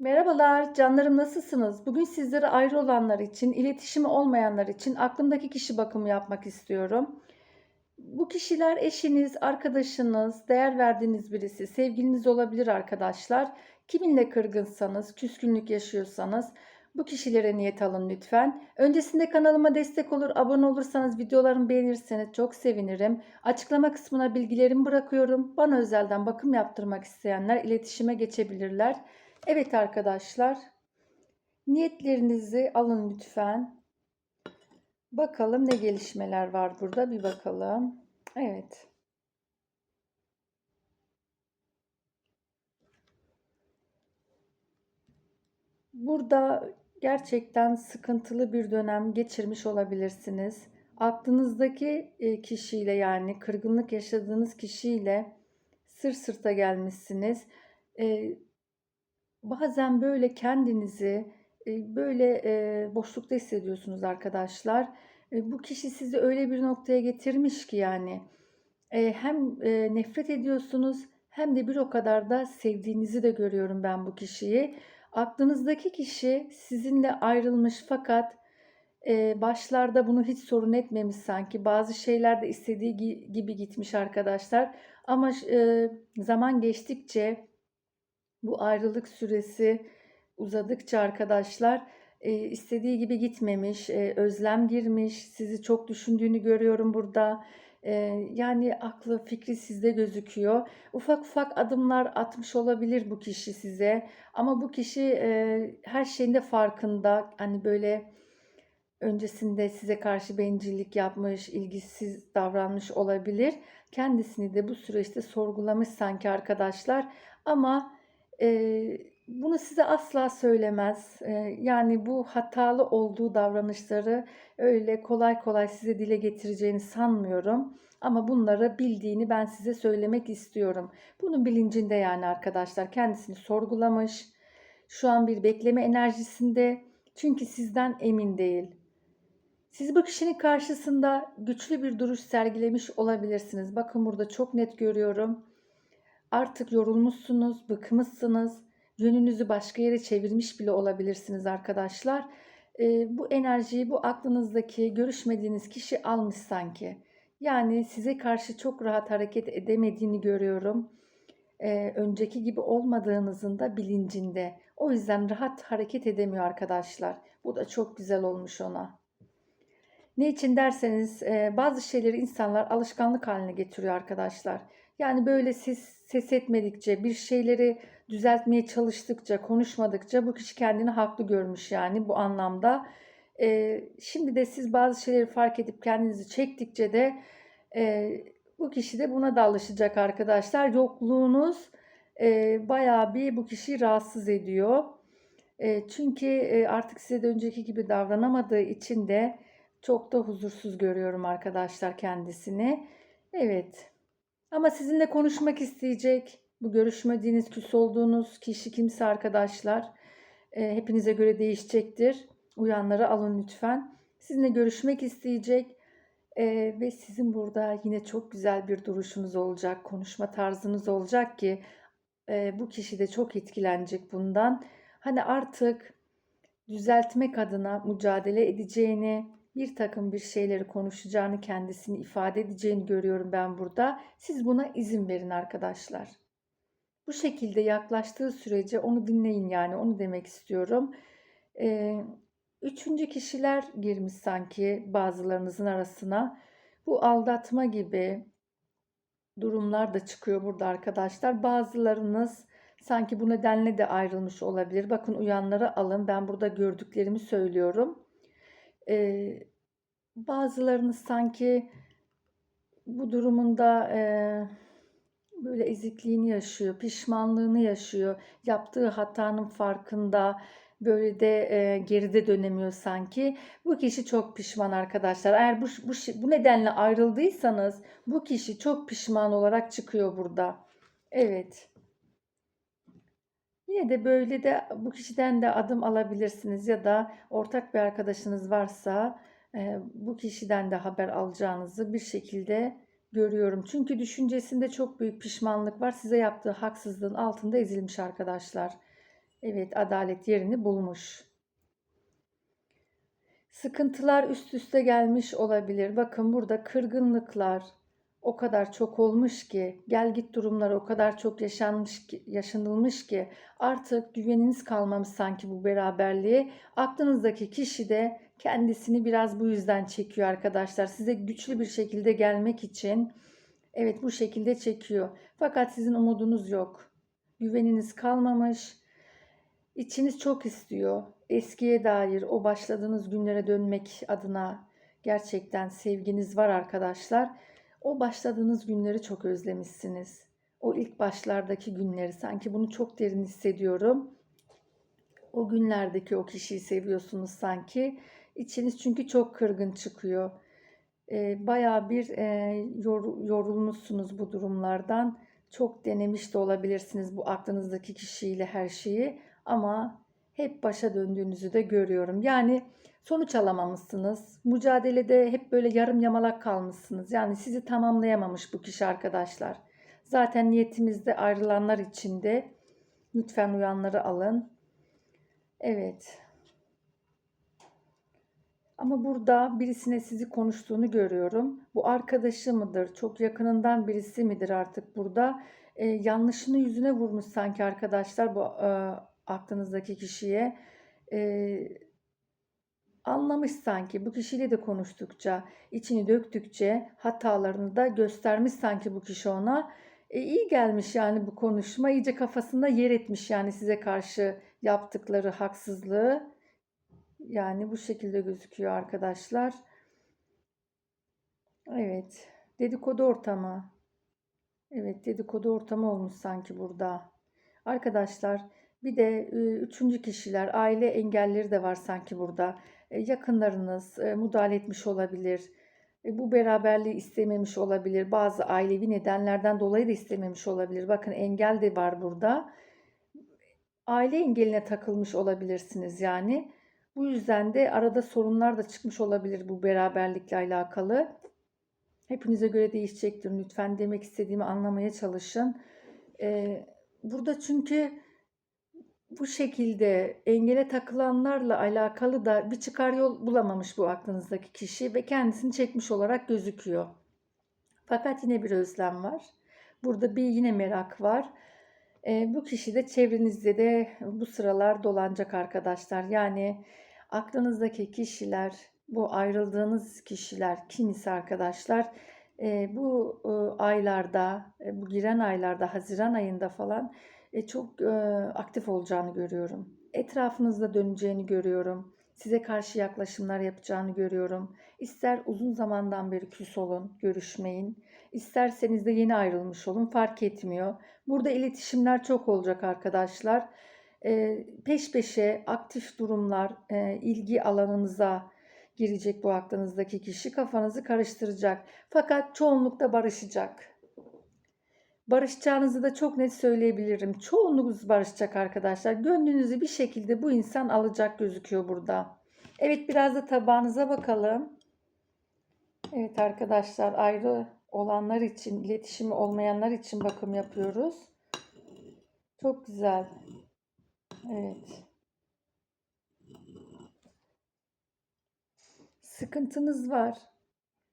Merhabalar, canlarım nasılsınız? Bugün sizlere ayrı olanlar için, iletişimi olmayanlar için aklımdaki kişi bakımı yapmak istiyorum. Bu kişiler eşiniz, arkadaşınız, değer verdiğiniz birisi, sevgiliniz olabilir arkadaşlar. Kiminle kırgınsanız, küskünlük yaşıyorsanız bu kişilere niyet alın lütfen. Öncesinde kanalıma destek olur, abone olursanız, videolarımı beğenirseniz çok sevinirim. Açıklama kısmına bilgilerimi bırakıyorum. Bana özelden bakım yaptırmak isteyenler iletişime geçebilirler. Evet arkadaşlar, niyetlerinizi alın lütfen. Bakalım ne gelişmeler var burada bir bakalım. Evet. Burada gerçekten sıkıntılı bir dönem geçirmiş olabilirsiniz. Aklınızdaki e, kişiyle yani kırgınlık yaşadığınız kişiyle sır sırta gelmişsiniz. Bazen böyle kendinizi e, böyle e, boşlukta hissediyorsunuz arkadaşlar. E, bu kişi sizi öyle bir noktaya getirmiş ki yani hem nefret ediyorsunuz hem de bir o kadar da sevdiğinizi de görüyorum ben bu kişiyi. Aklınızdaki kişi sizinle ayrılmış fakat başlarda bunu hiç sorun etmemiş sanki. Bazı şeyler de istediği gibi gitmiş arkadaşlar. Ama zaman geçtikçe bu ayrılık süresi uzadıkça arkadaşlar e, istediği gibi gitmemiş, e, özlem girmiş, sizi çok düşündüğünü görüyorum burada. E, yani aklı, fikri sizde gözüküyor. Ufak ufak adımlar atmış olabilir bu kişi size. Ama bu kişi e, her şeyin de farkında. Hani böyle öncesinde size karşı bencillik yapmış, ilgisiz davranmış olabilir. Kendisini de bu süreçte sorgulamış sanki arkadaşlar. Ama bunu size asla söylemez. Yani bu hatalı olduğu davranışları öyle kolay kolay size dile getireceğini sanmıyorum. Ama bunları bildiğini ben size söylemek istiyorum. Bunun bilincinde yani arkadaşlar kendisini sorgulamış. Şu an bir bekleme enerjisinde. Çünkü sizden emin değil. Siz bu kişinin karşısında güçlü bir duruş sergilemiş olabilirsiniz. Bakın burada çok net görüyorum. Artık yorulmuşsunuz, bıkmışsınız. Yönünüzü başka yere çevirmiş bile olabilirsiniz arkadaşlar. E, bu enerjiyi bu aklınızdaki görüşmediğiniz kişi almış sanki. Yani size karşı çok rahat hareket edemediğini görüyorum. E, önceki gibi olmadığınızın da bilincinde. O yüzden rahat hareket edemiyor arkadaşlar. Bu da çok güzel olmuş ona. Ne için derseniz e, bazı şeyleri insanlar alışkanlık haline getiriyor arkadaşlar. Yani böyle siz ses etmedikçe, bir şeyleri düzeltmeye çalıştıkça, konuşmadıkça bu kişi kendini haklı görmüş yani bu anlamda. E, şimdi de siz bazı şeyleri fark edip kendinizi çektikçe de e, bu kişi de buna da alışacak arkadaşlar. Yokluğunuz e, bayağı bir bu kişiyi rahatsız ediyor. E, çünkü e, artık size de önceki gibi davranamadığı için de çok da huzursuz görüyorum arkadaşlar kendisini. Evet. Ama sizinle konuşmak isteyecek. Bu görüşmediğiniz, küs olduğunuz kişi kimse arkadaşlar. E, hepinize göre değişecektir. Uyanları alın lütfen. Sizinle görüşmek isteyecek. E, ve sizin burada yine çok güzel bir duruşunuz olacak. Konuşma tarzınız olacak ki e, bu kişi de çok etkilenecek bundan. Hani artık düzeltmek adına mücadele edeceğini, bir takım bir şeyleri konuşacağını, kendisini ifade edeceğini görüyorum ben burada. Siz buna izin verin arkadaşlar. Bu şekilde yaklaştığı sürece onu dinleyin yani onu demek istiyorum. Ee, üçüncü kişiler girmiş sanki bazılarınızın arasına. Bu aldatma gibi durumlar da çıkıyor burada arkadaşlar. Bazılarınız sanki bu nedenle de ayrılmış olabilir. Bakın uyanları alın. Ben burada gördüklerimi söylüyorum. Ee, bazılarınız sanki bu durumunda e, böyle ezikliğini yaşıyor, pişmanlığını yaşıyor, yaptığı hatanın farkında, böyle de e, geride dönemiyor sanki. Bu kişi çok pişman arkadaşlar. Eğer bu, bu, bu nedenle ayrıldıysanız bu kişi çok pişman olarak çıkıyor burada. Evet. Yine de böyle de bu kişiden de adım alabilirsiniz ya da ortak bir arkadaşınız varsa bu kişiden de haber alacağınızı bir şekilde görüyorum. Çünkü düşüncesinde çok büyük pişmanlık var. Size yaptığı haksızlığın altında ezilmiş arkadaşlar. Evet, adalet yerini bulmuş. Sıkıntılar üst üste gelmiş olabilir. Bakın burada kırgınlıklar o kadar çok olmuş ki, gel git durumlar o kadar çok yaşanmış ki, yaşanılmış ki artık güveniniz kalmamış sanki bu beraberliğe. Aklınızdaki kişi de kendisini biraz bu yüzden çekiyor arkadaşlar. Size güçlü bir şekilde gelmek için evet bu şekilde çekiyor. Fakat sizin umudunuz yok. Güveniniz kalmamış. İçiniz çok istiyor. Eskiye dair o başladığınız günlere dönmek adına gerçekten sevginiz var arkadaşlar. O başladığınız günleri çok özlemişsiniz. O ilk başlardaki günleri sanki bunu çok derin hissediyorum. O günlerdeki o kişiyi seviyorsunuz sanki. İçiniz çünkü çok kırgın çıkıyor. E, bayağı bir e, yor, yorulmuşsunuz bu durumlardan. Çok denemiş de olabilirsiniz bu aklınızdaki kişiyle her şeyi ama hep başa döndüğünüzü de görüyorum. Yani sonuç alamamışsınız. Mücadelede hep böyle yarım yamalak kalmışsınız. Yani sizi tamamlayamamış bu kişi arkadaşlar. Zaten niyetimizde ayrılanlar için de lütfen uyanları alın. Evet. Ama burada birisine sizi konuştuğunu görüyorum. Bu arkadaşı mıdır? Çok yakınından birisi midir artık burada? Ee, yanlışını yüzüne vurmuş sanki arkadaşlar bu e, aklınızdaki kişiye. Ee, anlamış sanki bu kişiyle de konuştukça, içini döktükçe hatalarını da göstermiş sanki bu kişi ona. E, iyi gelmiş yani bu konuşma. iyice kafasında yer etmiş yani size karşı yaptıkları haksızlığı. Yani bu şekilde gözüküyor arkadaşlar. Evet. Dedikodu ortamı. Evet dedikodu ortamı olmuş sanki burada. Arkadaşlar bir de e, üçüncü kişiler, aile engelleri de var sanki burada. E, yakınlarınız e, müdahale etmiş olabilir. Bu beraberliği istememiş olabilir. Bazı ailevi nedenlerden dolayı da istememiş olabilir. Bakın engel de var burada. Aile engeline takılmış olabilirsiniz yani. Bu yüzden de arada sorunlar da çıkmış olabilir bu beraberlikle alakalı. Hepinize göre değişecektir. Lütfen demek istediğimi anlamaya çalışın. Ee, burada çünkü bu şekilde engele takılanlarla alakalı da bir çıkar yol bulamamış bu aklınızdaki kişi ve kendisini çekmiş olarak gözüküyor. Fakat yine bir özlem var. Burada bir yine merak var. E, bu kişi de çevrenizde de bu sıralar dolanacak arkadaşlar. Yani aklınızdaki kişiler, bu ayrıldığınız kişiler kimisi arkadaşlar e, bu e, aylarda, e, bu giren aylarda, Haziran ayında falan çok e, aktif olacağını görüyorum. Etrafınızda döneceğini görüyorum. Size karşı yaklaşımlar yapacağını görüyorum. İster uzun zamandan beri küs olun, görüşmeyin. İsterseniz de yeni ayrılmış olun fark etmiyor. Burada iletişimler çok olacak arkadaşlar. E, peş peşe aktif durumlar e, ilgi alanınıza girecek bu aklınızdaki kişi kafanızı karıştıracak. Fakat çoğunlukta barışacak. Barışacağınızı da çok net söyleyebilirim. Çoğunluğunuz barışacak arkadaşlar. Gönlünüzü bir şekilde bu insan alacak gözüküyor burada. Evet biraz da tabağınıza bakalım. Evet arkadaşlar ayrı olanlar için, iletişimi olmayanlar için bakım yapıyoruz. Çok güzel. Evet. Sıkıntınız var.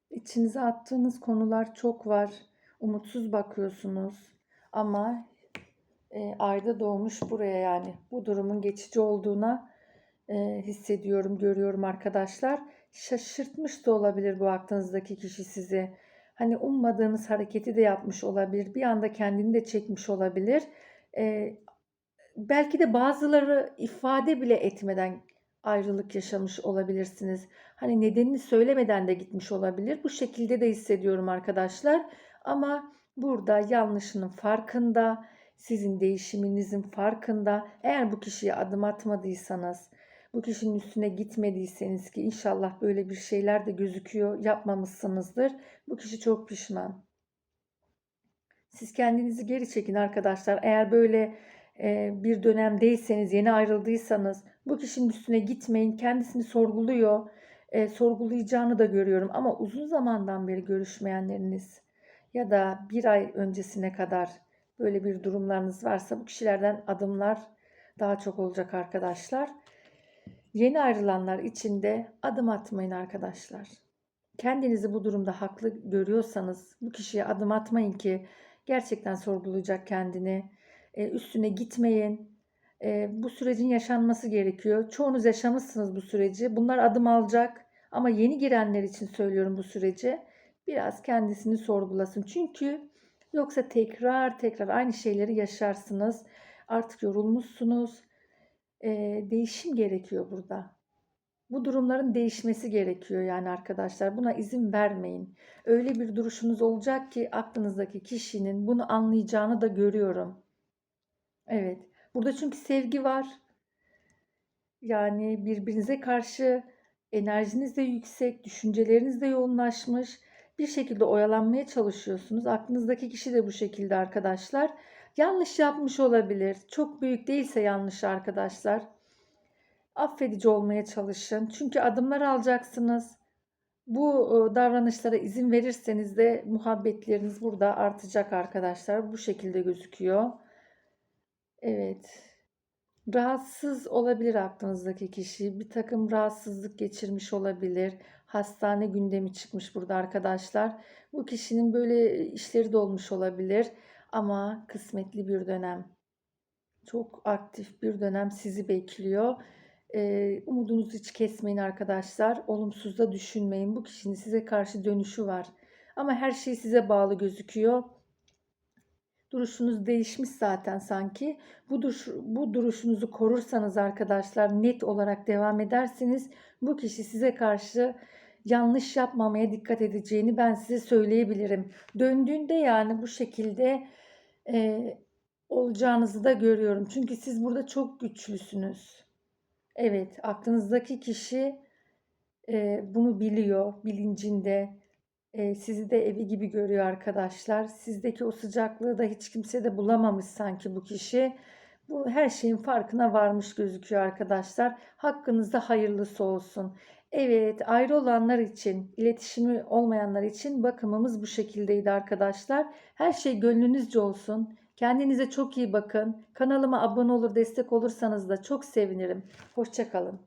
İçinize attığınız konular çok var. Umutsuz bakıyorsunuz. Ama e, ayda doğmuş buraya yani. Bu durumun geçici olduğuna e, hissediyorum, görüyorum arkadaşlar. Şaşırtmış da olabilir bu aklınızdaki kişi sizi. Hani ummadığınız hareketi de yapmış olabilir. Bir anda kendini de çekmiş olabilir. E, belki de bazıları ifade bile etmeden ayrılık yaşamış olabilirsiniz. Hani nedenini söylemeden de gitmiş olabilir. Bu şekilde de hissediyorum arkadaşlar. Ama burada yanlışının farkında, sizin değişiminizin farkında. Eğer bu kişiye adım atmadıysanız, bu kişinin üstüne gitmediyseniz ki inşallah böyle bir şeyler de gözüküyor, yapmamışsınızdır. Bu kişi çok pişman. Siz kendinizi geri çekin arkadaşlar. Eğer böyle e, bir dönemdeyseniz, yeni ayrıldıysanız bu kişinin üstüne gitmeyin. Kendisini sorguluyor. E, sorgulayacağını da görüyorum. Ama uzun zamandan beri görüşmeyenleriniz ya da bir ay öncesine kadar böyle bir durumlarınız varsa bu kişilerden adımlar daha çok olacak arkadaşlar. Yeni ayrılanlar için de adım atmayın arkadaşlar. Kendinizi bu durumda haklı görüyorsanız bu kişiye adım atmayın ki gerçekten sorgulayacak kendini. E, üstüne gitmeyin. E, bu sürecin yaşanması gerekiyor. Çoğunuz yaşamışsınız bu süreci. Bunlar adım alacak ama yeni girenler için söylüyorum bu süreci. Biraz kendisini sorgulasın. Çünkü yoksa tekrar tekrar aynı şeyleri yaşarsınız. Artık yorulmuşsunuz. E, değişim gerekiyor burada. Bu durumların değişmesi gerekiyor yani arkadaşlar. Buna izin vermeyin. Öyle bir duruşunuz olacak ki aklınızdaki kişinin bunu anlayacağını da görüyorum. Evet. Burada çünkü sevgi var. Yani birbirinize karşı enerjiniz de yüksek, düşünceleriniz de yoğunlaşmış. Bir şekilde oyalanmaya çalışıyorsunuz. Aklınızdaki kişi de bu şekilde arkadaşlar. Yanlış yapmış olabilir. Çok büyük değilse yanlış arkadaşlar. Affedici olmaya çalışın. Çünkü adımlar alacaksınız. Bu e, davranışlara izin verirseniz de muhabbetleriniz burada artacak arkadaşlar. Bu şekilde gözüküyor. Evet. Rahatsız olabilir aklınızdaki kişi. Bir takım rahatsızlık geçirmiş olabilir. Hastane gündemi çıkmış burada arkadaşlar. Bu kişinin böyle işleri de olmuş olabilir. Ama kısmetli bir dönem. Çok aktif bir dönem sizi bekliyor. Ee, umudunuzu hiç kesmeyin arkadaşlar. Olumsuz da düşünmeyin. Bu kişinin size karşı dönüşü var. Ama her şey size bağlı gözüküyor. Duruşunuz değişmiş zaten sanki. Bu, duruş, bu duruşunuzu korursanız arkadaşlar net olarak devam edersiniz. Bu kişi size karşı yanlış yapmamaya dikkat edeceğini ben size söyleyebilirim. Döndüğünde yani bu şekilde e, olacağınızı da görüyorum. Çünkü siz burada çok güçlüsünüz. Evet, aklınızdaki kişi e, bunu biliyor, bilincinde. E, sizi de evi gibi görüyor arkadaşlar. Sizdeki o sıcaklığı da hiç kimse de bulamamış sanki bu kişi. Bu her şeyin farkına varmış gözüküyor arkadaşlar. Hakkınızda hayırlısı olsun. Evet, ayrı olanlar için, iletişimi olmayanlar için bakımımız bu şekildeydi arkadaşlar. Her şey gönlünüzce olsun. Kendinize çok iyi bakın. Kanalıma abone olur, destek olursanız da çok sevinirim. Hoşçakalın.